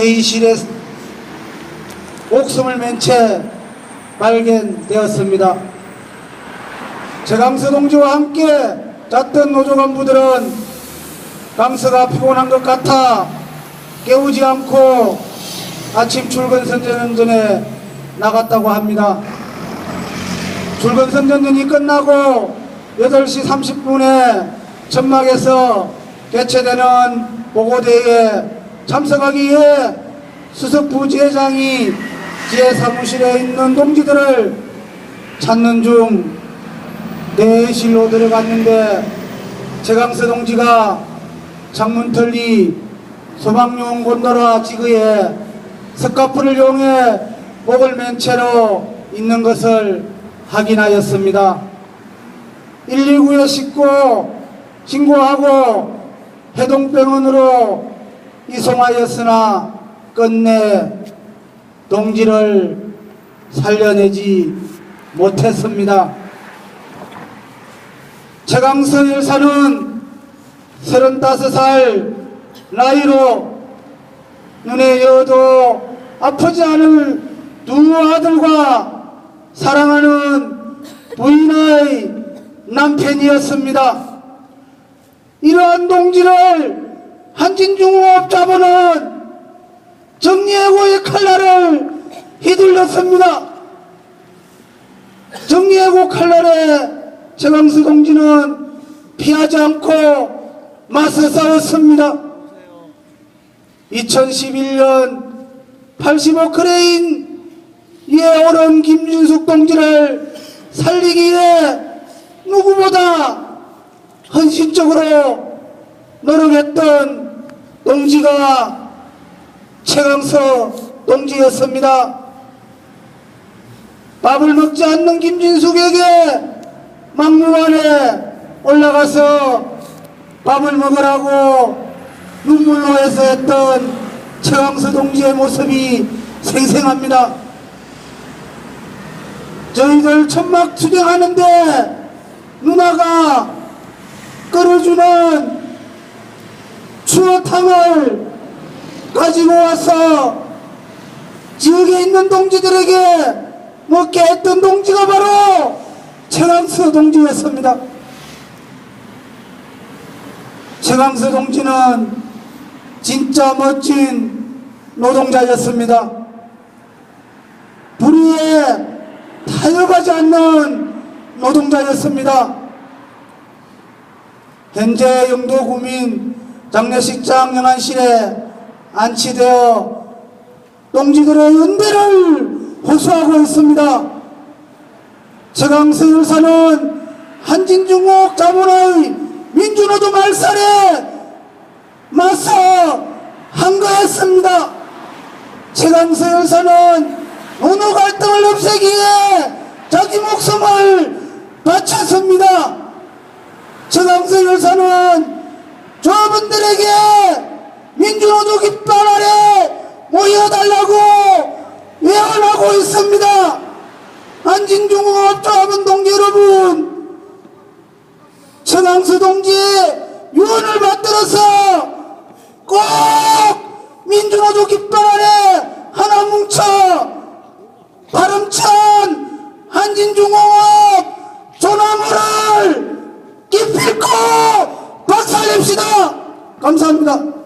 회의실에 목숨을 맨 채 발견되었습니다. 최강수 동지와 함께 잤던 노조 간부들은 강수가 피곤한 것 같아 깨우지 않고 아침 출근 선전 전에 나갔다고 합니다. 출근 선전전이 끝나고 8시 30분에 천막에서 개최되는 보고대회에 참석하기 위해 수석부 지회장이 지회 사무실에 있는 동지들을 찾는 중 대실로 들어갔는데 최강서 동지가 창문 털리 소방용 곤도라 지그에 스카프를 이용해 목을 맨 채로 있는 것을 확인하였습니다. 119에 싣고 신고하고 해동병원으로 이송하였으나 끝내 동지를 살려내지 못했습니다. 최강선 열사는 35살 나이로 눈에 여도 아프지 않을 두 아들과 사랑하는 부인의 남편이었습니다. 이러한 동지를 한진중공업 자본은 정리해고의 칼날을 휘둘렀습니다. 정리해고 칼날에 최강수 동지는 피하지 않고 맞서 싸웠습니다. 2011년 85크레인 에 오른 김준숙 동지를 살리기 위해 누구보다 헌신적으로 노력했던 동지가 최강서 동지였습니다. 밥을 먹지 않는 김진숙에게 막무가내 올라가서 밥을 먹으라고 눈물로 해서 했던 최강서 동지의 모습이 생생합니다. 저희들 천막 투쟁하는데 누나가 끓여주는 추어탕을 가지고 와서 지역에 있는 동지들에게 먹게 했던 동지가 바로 최강수 동지였습니다. 최강수 동지는 진짜 멋진 노동자였습니다. 불의에 타협하지 않는 노동자였습니다. 현재 영도구민 장례식장 영안실에 안치되어 동지들의 은대를 호소하고 있습니다. 최강수 열사는 한진중국 자본의 민주노조 말살에 맞서 항거했습니다. 최강수 열사는 언어 갈등을 없애기 위해 자기 목숨을 바쳤습니다. 최강수 열사는 저분들에게 민주노조 깃발 아래 모여달라고 외원하고 있습니다. 한진중공업 조합원 동지 여러분, 최강수 동지의 유언을 받들어서 꼭 감사합니다.